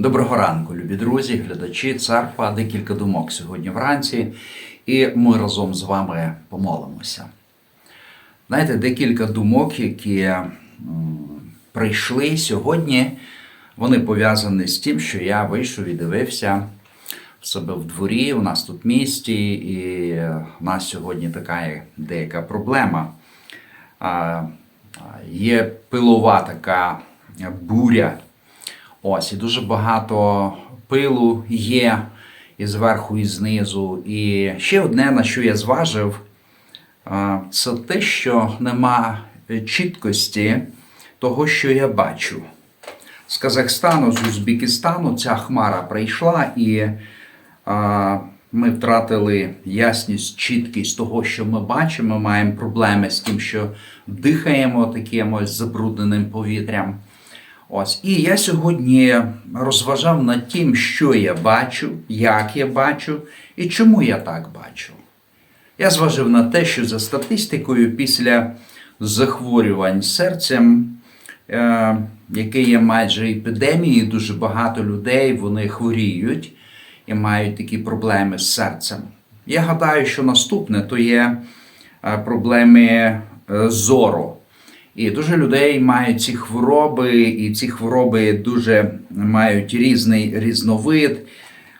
Доброго ранку, любі друзі, глядачі, церква, декілька думок сьогодні вранці, і ми разом з вами помолимося. Знаєте, декілька думок, які прийшли сьогодні, вони пов'язані з тим, що я вийшов і дивився в себе в дворі, у нас тут в місті, і у нас сьогодні така деяка проблема. Є пилова така буря. Ось, і дуже багато пилу є і зверху, і знизу. І ще одне, на що я зважив, це те, що нема чіткості того, що я бачу. З Казахстану, з Узбекистану ця хмара прийшла, і ми втратили ясність, чіткість того, що ми бачимо. Маємо проблеми з тим, що дихаємо таким ось забрудненим повітрям. Ось. І я сьогодні розважав над тим, що я бачу, як я бачу і чому я так бачу. Я зважив на те, що за статистикою після захворювань серцем, е, яке є майже епідемією, дуже багато людей вони хворіють і мають такі проблеми з серцем. Я гадаю, що наступне то є е, проблеми е, зору. І дуже людей мають ці хвороби, і ці хвороби дуже мають різний різновид.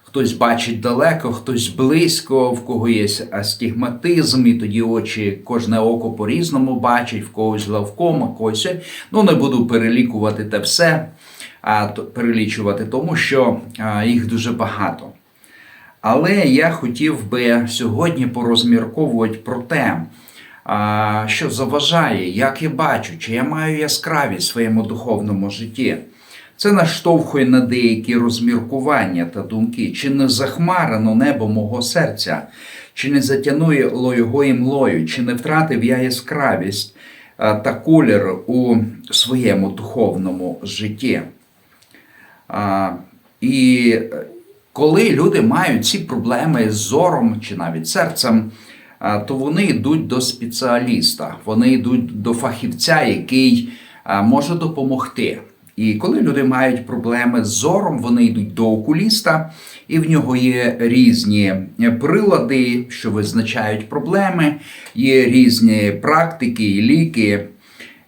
Хтось бачить далеко, хтось близько, в кого є астигматизм, і тоді очі, кожне око по-різному бачить, в когось главкома, когось. Ну, не буду перелікувати те все, а перелічувати, тому що їх дуже багато. Але я хотів би сьогодні порозмірковувати про те, що заважає, як я бачу, чи я маю яскравість в своєму духовному житті. Це наштовхує на деякі розміркування та думки, чи не захмарено небо мого серця, чи не затянуло його імлою, чи не втратив я яскравість та колір у своєму духовному житті. І е, коли люди мають ці проблеми з зором чи навіть серцем, то вони йдуть до спеціаліста, вони йдуть до фахівця, який може допомогти. І коли люди мають проблеми з зором, вони йдуть до окуліста, і в нього є різні прилади, що визначають проблеми, є різні практики і ліки,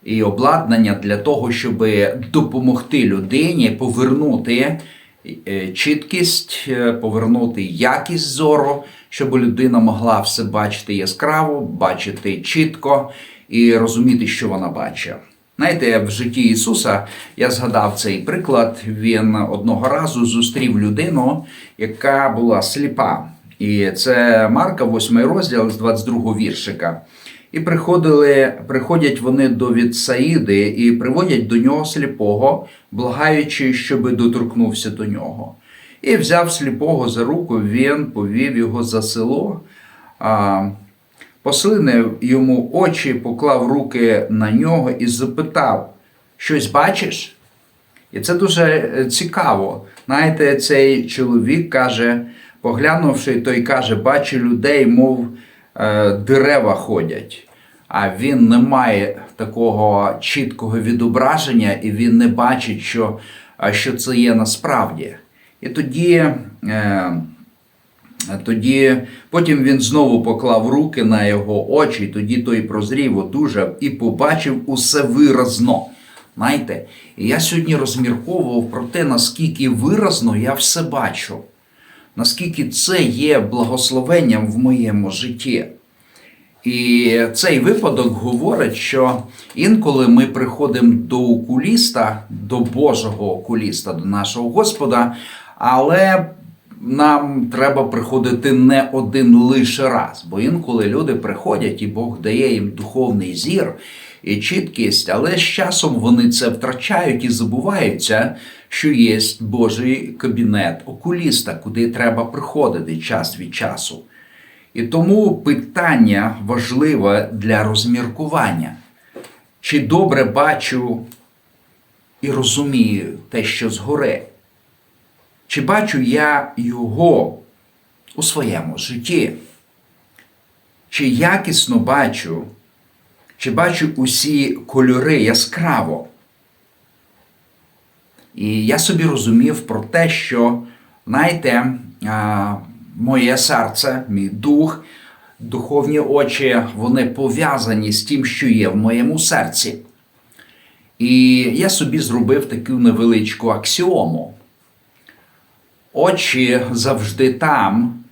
і обладнання для того, щоб допомогти людині повернути е, чіткість, е, повернути якість зору, щоб людина могла все бачити яскраво, бачити чітко і розуміти, що вона бачить. Знаєте, в житті Ісуса я згадав цей приклад. Він одного разу зустрів людину, яка була сліпа. І це Марка, 8 розділ з 22 віршика. І приходили, приходять вони до Вітсаїди і приводять до нього сліпого, благаючи, щоби доторкнувся до нього. І взяв сліпого за руку, він повів його за село, послинив йому очі, поклав руки на нього і запитав: щось бачиш? І це дуже е, цікаво. Знаєте, цей чоловік каже, поглянувши, той каже, бачу людей, мов е, дерева ходять. А він не має такого чіткого відображення, і він не бачить, що, що це є насправді. І тоді, е, тоді потім він знову поклав руки на його очі, тоді той прозрів одужав і побачив усе виразно. Знаєте, і я сьогодні розмірковував про те, наскільки виразно я все бачу, наскільки це є благословенням в моєму житті. І цей випадок говорить, що інколи ми приходимо до окуліста, до Божого окуліста, до нашого Господа, але нам треба приходити не один лише раз, бо інколи люди приходять, і Бог дає їм духовний зір і чіткість, але з часом вони це втрачають і забуваються, що є Божий кабінет окуліста, куди треба приходити час від часу. І тому питання важливе для розміркування. Чи добре бачу і розумію те, що згори? Чи бачу я його у своєму житті? Чи якісно бачу, чи бачу усі кольори яскраво? І я собі розумів про те, що, знаєте, моє серце, мій дух, духовні очі, вони пов'язані з тим, що є в моєму серці. І я собі зробив таку невеличку аксіому. Очі завжди там,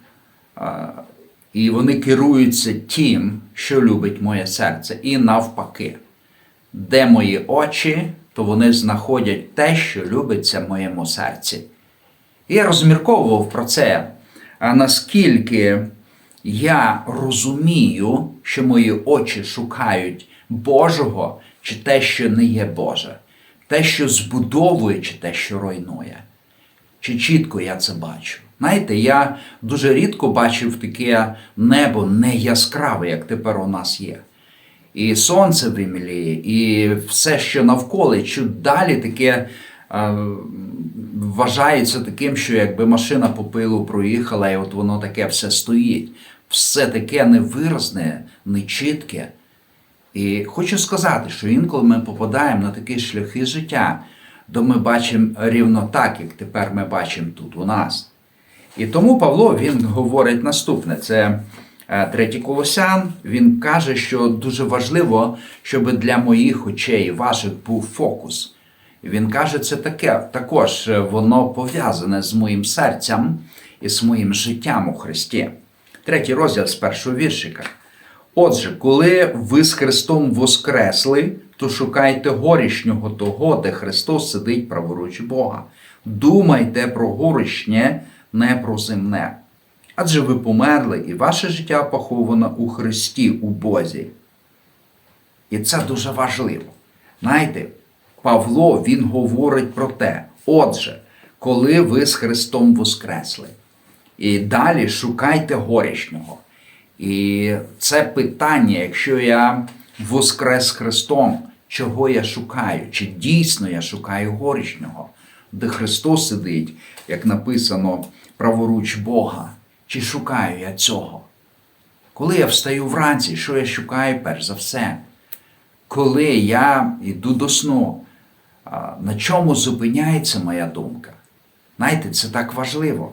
і вони керуються тим, що любить моє серце, і навпаки. Де мої очі, то вони знаходять те, що любиться моєму серці. І я розмірковував про це, а наскільки я розумію, що мої очі шукають Божого чи те, що не є Боже, те, що збудовує, чи те, що руйнує. Чи чітко я це бачу? Знаєте, я дуже рідко бачив таке небо не яскраве, як тепер у нас є. І сонце виміліє, і все, що навколо, чуть далі таке е, вважається таким, що якби машина по пилу проїхала, і от воно таке все стоїть. Все таке невиразне, нечітке. І хочу сказати, що інколи ми попадаємо на такі шляхи життя, то ми бачимо рівно так, як тепер ми бачимо тут у нас. І тому Павло він говорить наступне: це е, третій Колосян. Він каже, що дуже важливо, щоб для моїх очей ваших був фокус. Він каже, це таке також е, воно пов'язане з моїм серцем і з моїм життям у Христі. Третій розділ з першого віршика. Отже, коли ви з Христом воскресли, то шукайте горішнього того, де Христос сидить праворуч Бога. Думайте про горішнє, не про земне. Адже ви померли, і ваше життя поховано у Христі, у Бозі. І це дуже важливо. Знаєте, Павло він говорить про те. Отже, коли ви з Христом воскресли, і далі шукайте горішнього. І це питання, якщо я воскрес Христом, чого я шукаю? Чи дійсно я шукаю горішнього, де Христос сидить, як написано праворуч Бога? Чи шукаю я цього? Коли я встаю вранці, що я шукаю перш за все? Коли я йду до сну, на чому зупиняється моя думка? Знаєте, це так важливо.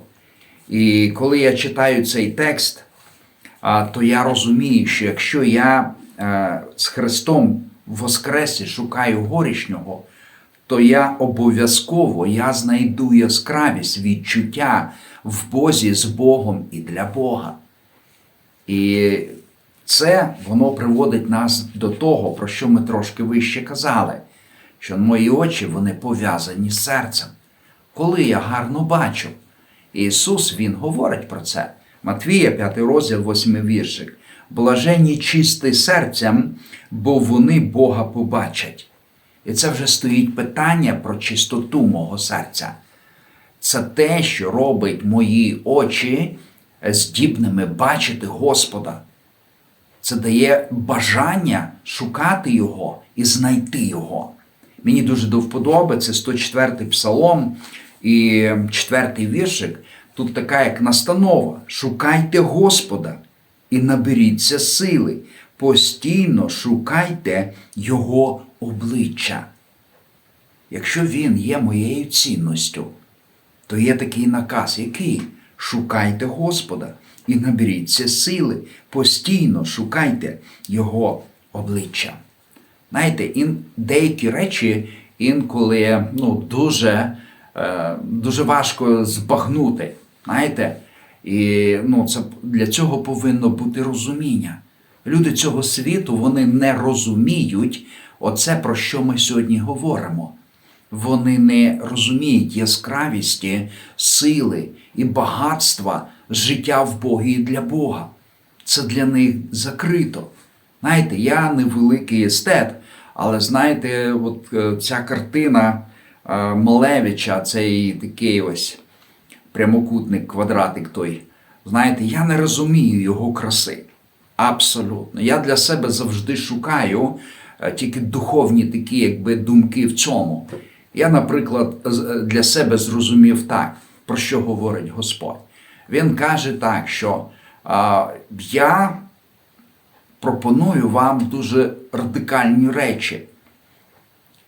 І коли я читаю цей текст, то я розумію, що якщо я е, з Христом Воскресі шукаю горішнього, то я обов'язково я знайду яскравість відчуття в Бозі з Богом і для Бога. І це воно приводить нас до того, про що ми трошки вище казали, що мої очі вони пов'язані з серцем. Коли я гарно бачу, Ісус Він говорить про це. Матвія, 5 розділ, 8 віршик. Блаженні чисті серцем, бо вони Бога побачать. І це вже стоїть питання про чистоту мого серця. Це те, що робить мої очі здібними бачити Господа. Це дає бажання шукати Його і знайти Його. Мені дуже до вподоби, це 104-й псалом і 4-й віршик. Тут така як настанова: шукайте Господа і наберіться сили, постійно шукайте Його обличчя. Якщо Він є моєю цінністю, то є такий наказ, який шукайте Господа і наберіться сили, постійно шукайте Його обличчя. Знаєте, ін, деякі речі інколи ну, дуже, е, дуже важко збагнути. Знаєте, і ну, це, для цього повинно бути розуміння. Люди цього світу вони не розуміють оце, про що ми сьогодні говоримо. Вони не розуміють яскравісті, сили і багатства життя в Богі і для Бога. Це для них закрито. Знаєте, я не великий естет, але знаєте, от е, ця картина е, Малевича, цей такий ось прямокутник, квадратик той. Знаєте, я не розумію його краси. Абсолютно. Я для себе завжди шукаю е, тільки духовні такі, якби думки в цьому. Я, наприклад, е, для себе зрозумів так, про що говорить Господь. Він каже так, що а, я пропоную вам дуже радикальні речі.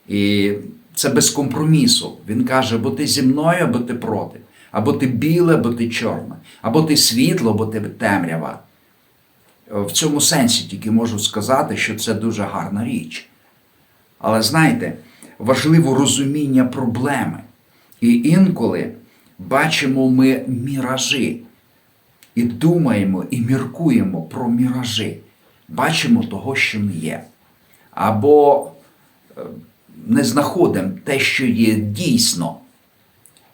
І це без компромісу. Він каже, або ти зі мною, або ти проти, або ти біле, або ти чорне, або ти світло, або ти темрява. В цьому сенсі тільки можу сказати, що це дуже гарна річ. Але знаєте, важливо розуміння проблеми. І інколи бачимо ми міражі, і думаємо, і міркуємо про міражі, бачимо того, що не є. Або е, не знаходимо те, що є дійсно.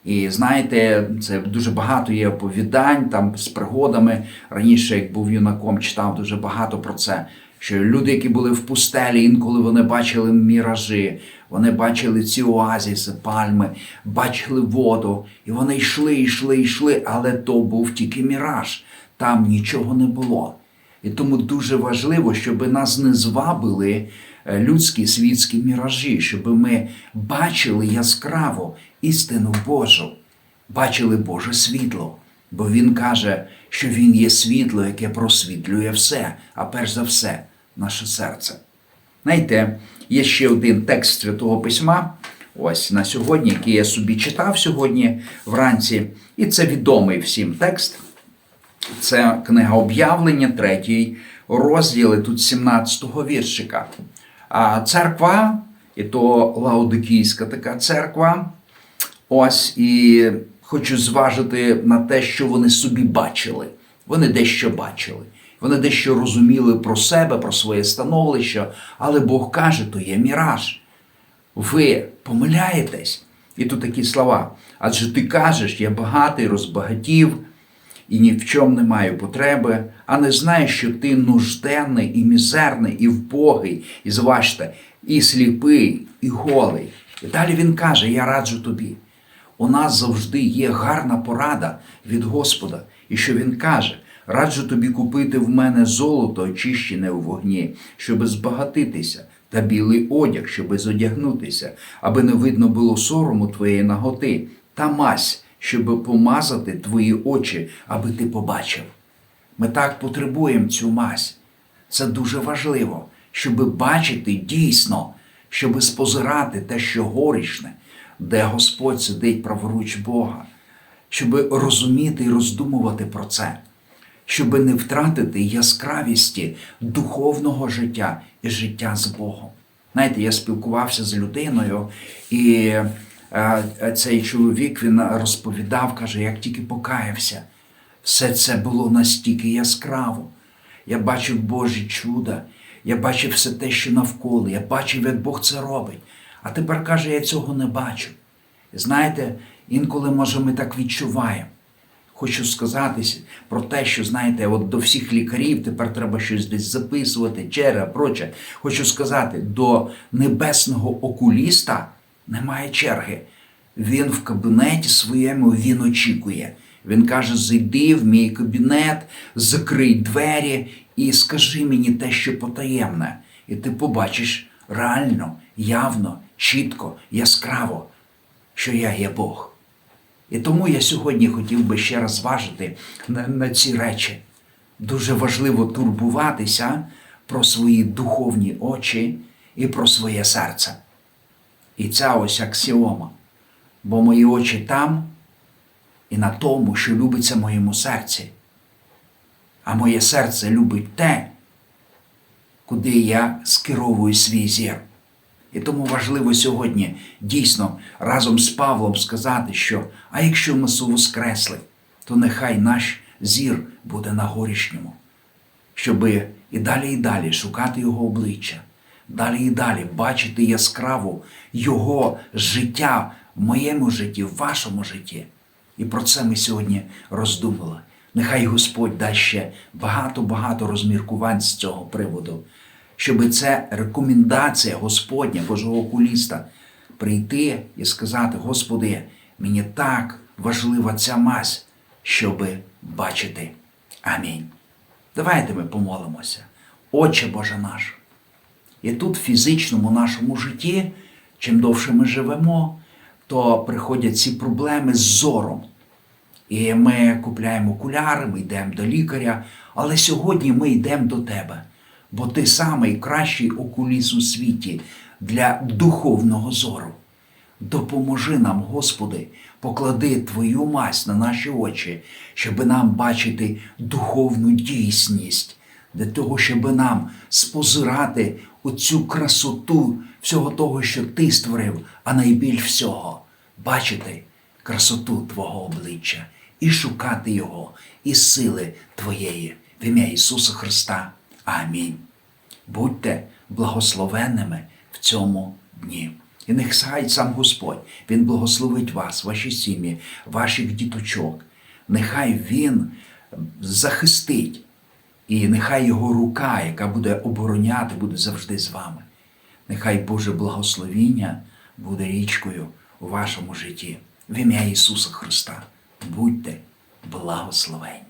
І знаєте, це дуже багато є оповідань там з пригодами. Раніше, як був юнаком, читав дуже багато про це. Що люди, які були в пустелі, інколи вони бачили міражі, вони бачили ці оазіси, пальми, бачили воду, і вони йшли, йшли, йшли, але то був тільки міраж, там нічого не було. І тому дуже важливо, щоб нас не звабили людські світські міражі, щоб ми бачили яскраво істину Божу, бачили Боже світло. Бо Він каже, що Він є світло, яке просвітлює все, а перш за все, наше серце. Знаєте, є ще один текст Святого Письма, ось на сьогодні, який я собі читав сьогодні вранці, і це відомий всім текст. Це книга об'явлення, третій розділ, тут 17-го віршика. Церква, і то Лаодикійська така церква. Ось і хочу зважити на те, що вони собі бачили. Вони дещо бачили. Вони дещо розуміли про себе, про своє становище, але Бог каже, то є міраж. Ви помиляєтесь. І тут такі слова. Адже ти кажеш, я багатий, розбагатів і ні в чому не маю потреби, а не знаєш, що ти нужденний і мізерний, і вбогий, і зважте, і сліпий, і голий. І далі він каже: Я раджу тобі. У нас завжди є гарна порада від Господа, і що він каже: раджу тобі купити в мене золото, очищене у вогні, щоби збагатитися, та білий одяг, щоби зодягнутися, аби не видно було сорому твоєї наготи, та мазь, щоби помазати твої очі, аби ти побачив. Ми так потребуємо цю мазь. Це дуже важливо, щоб бачити дійсно, щоб спозирати те, що горішне, де Господь сидить праворуч Бога, щоб розуміти і роздумувати про це, щоб не втратити яскравісті духовного життя і життя з Богом. Знаєте, я спілкувався з людиною, і цей чоловік він розповідав, каже, як тільки покаявся, все це було настільки яскраво. Я бачив Божі чуда, я бачив все те, що навколо, я бачив, як Бог це робить. А тепер каже, я цього не бачу. Знаєте, інколи, може, ми так відчуваємо. Хочу сказати про те, що, знаєте, от до всіх лікарів тепер треба щось десь записувати, черга, проче. Хочу сказати, до небесного окуліста немає черги. Він в кабінеті своєму він очікує. Він каже: зайди в мій кабінет, закрий двері і скажи мені те, що потаємне. І ти побачиш реально, явно, чітко, яскраво, що я є Бог. І тому я сьогодні хотів би ще раз зважити на, на ці речі. Дуже важливо турбуватися про свої духовні очі і про своє серце. І ця ось аксіома. Бо мої очі там і на тому, що любиться моєму серці. А моє серце любить те, куди я скеровую свій зір. І тому важливо сьогодні дійсно разом з Павлом сказати, що а якщо ми воскресли, то нехай наш зір буде на горішньому, щоби і далі і далі шукати його обличчя, далі і далі бачити яскраво Його життя в моєму житті, в вашому житті. І про це ми сьогодні роздумали. Нехай Господь дасть ще багато-багато розміркувань з цього приводу, щоб це рекомендація Господня, Божого окуліста, прийти і сказати: Господи, мені так важлива ця мазь, щоб бачити. Амінь. Давайте ми помолимося. Отче Боже наш. І тут в фізичному нашому житті, чим довше ми живемо, то приходять ці проблеми з зором. І ми купляємо окуляри, ми йдемо до лікаря, але сьогодні ми йдемо до тебе, бо ти самий кращий окуліст у світі для духовного зору. Допоможи нам, Господи, поклади Твою мазь на наші очі, щоб нам бачити духовну дійсність, для того, щоб нам спозирати оцю красоту всього того, що Ти створив, а найбільш всього бачити красоту Твого обличчя і шукати Його, і сили Твоєї в ім'я Ісуса Христа. Амінь. Будьте благословенними в цьому дні. І нехай сам Господь Він благословить вас, ваші сім'ї, ваших діточок. Нехай Він захистить, і нехай Його рука, яка буде обороняти, буде завжди з вами. Нехай Боже благословіння буде річкою у вашому житті. В ім'я Ісуса Христа. Будьте благословені.